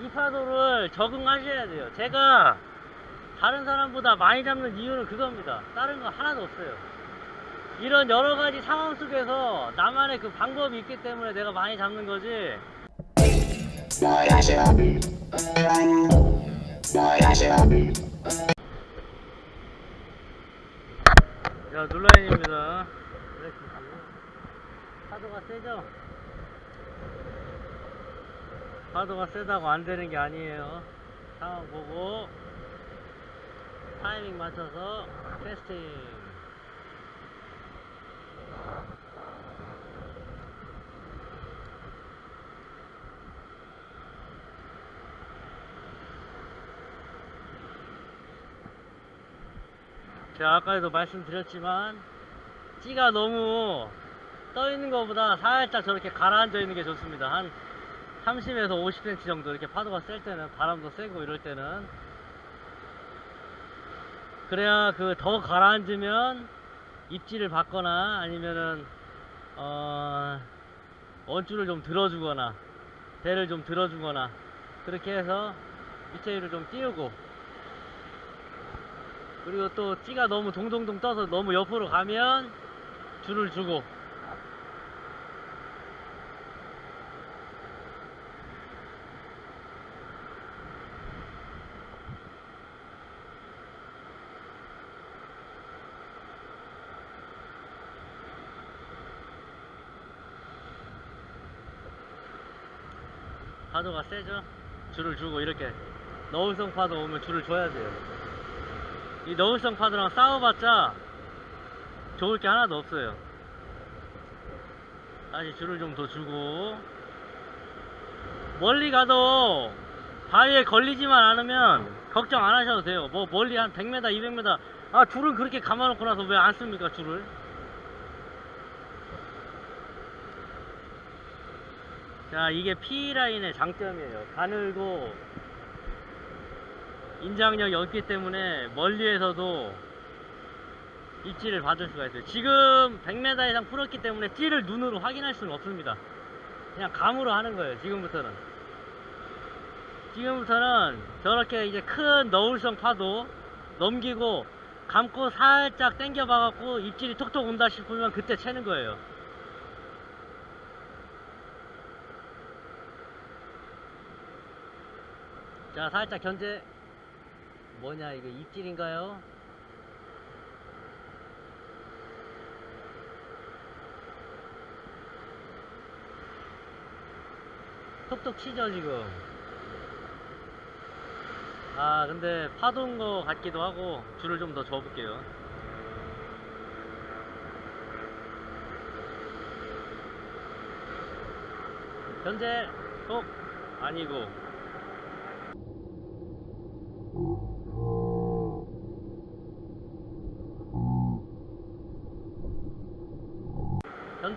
이 파도를 적응하셔야 돼요. 제가 다른 사람보다 많이 잡는 이유는 그겁니다. 다른 거 하나도 없어요. 이런 여러 가지 상황 속에서 나만의 그 방법이 있기 때문에 내가 많이 잡는 거지. 자, 눌라인입니다. 파도가 세죠? 파도가 세다고 안 되는 게 아니에요. 상황 보고 타이밍 맞춰서 캐스팅. 제가 아까도 말씀드렸지만 찌가 너무 떠 있는 것보다 살짝 저렇게 가라앉아 있는 게 좋습니다. 한 30에서 50cm 정도 이렇게 파도가 셀 때는 바람도 세고 이럴 때는. 그래야 그 더 가라앉으면 입질을 받거나 아니면은 어 원줄을 좀 들어주거나 배를 좀 들어주거나 그렇게 해서 밑에를 좀 띄우고. 그리고 또 찌가 너무 동동동 떠서 너무 옆으로 가면 줄을 주고 파도가 세죠? 줄을 주고 이렇게 너울성 파도 오면 줄을 줘야 돼요. 이 너울성 파도랑 싸워봤자 좋을 게 하나도 없어요. 다시 줄을 좀 더 주고 멀리 가도 바위에 걸리지만 않으면 걱정 안 하셔도 돼요. 뭐 멀리 한 100m, 200m 아 줄은 그렇게 감아놓고 나서 왜 안 씁니까 줄을? 자 이게 P라인의 장점이에요. 가늘고 인장력이 없기 때문에 멀리에서도 입질을 받을 수가 있어요. 지금 100m 이상 풀었기 때문에 찌를 눈으로 확인할 수는 없습니다. 그냥 감으로 하는 거예요 지금부터는. 지금부터는 저렇게 이제 큰 너울성 파도 넘기고 감고 살짝 당겨 봐갖고 입질이 톡톡 온다 싶으면 그때 채는 거예요 자 살짝 견제. 뭐냐 이거 입질인가요? 톡톡 치죠 지금. 아 근데 파도인 거 같기도 하고 줄을 좀 더 줘볼게요. 견제. 톡. 아니고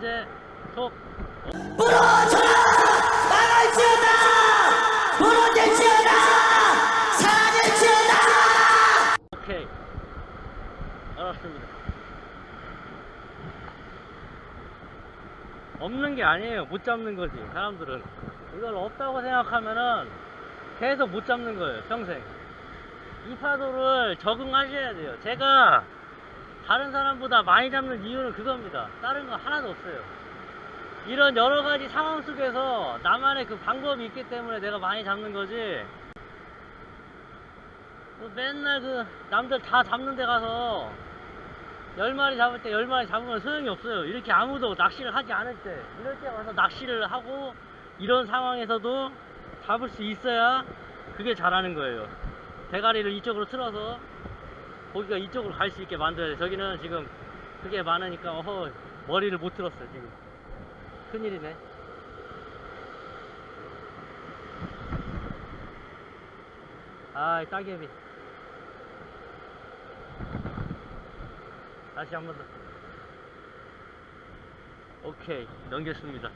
현재 톡. 망할지어다 무너질지어다 사라질지어다 오케이. 알았습니다. 없는 게 아니에요. 못 잡는 거지 사람들은. 이걸 없다고 생각하면은 계속 못 잡는 거예요 평생. 이 파도를 적응하셔야 돼요. 제가 다른 사람보다 많이 잡는 이유는 그겁니다 다른 거 하나도 없어요 이런 여러 가지 상황 속에서 나만의 그 방법이 있기 때문에 내가 많이 잡는 거지 그 맨날 그 남들 다 잡는 데 가서 열 마리 잡을 때열 마리 잡으면 소용이 없어요. 이렇게 아무도 낚시를 하지 않을 때 이럴 때 와서 낚시를 하고 이런 상황에서도 잡을 수 있어야 그게 잘하는 거예요. 대가리를 이쪽으로 틀어서 고기가 이쪽으로 갈 수 있게 만들어야 돼. 저기는 지금 그게 많으니까 어허 머리를 못 틀었어요 지금. 큰일이네. 아이 따개비. 다시 한 번 더. 오케이 넘겼습니다.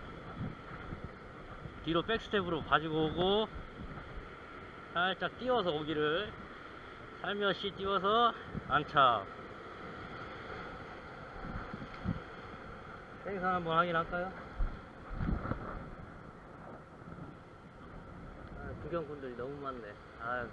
뒤로 백스텝으로 가지고 오고 살짝 띄워서 오기를 살며시 띄워서 안착. 생선 한번 확인할까요? 아, 두 구경꾼들이 너무 많네. 아유.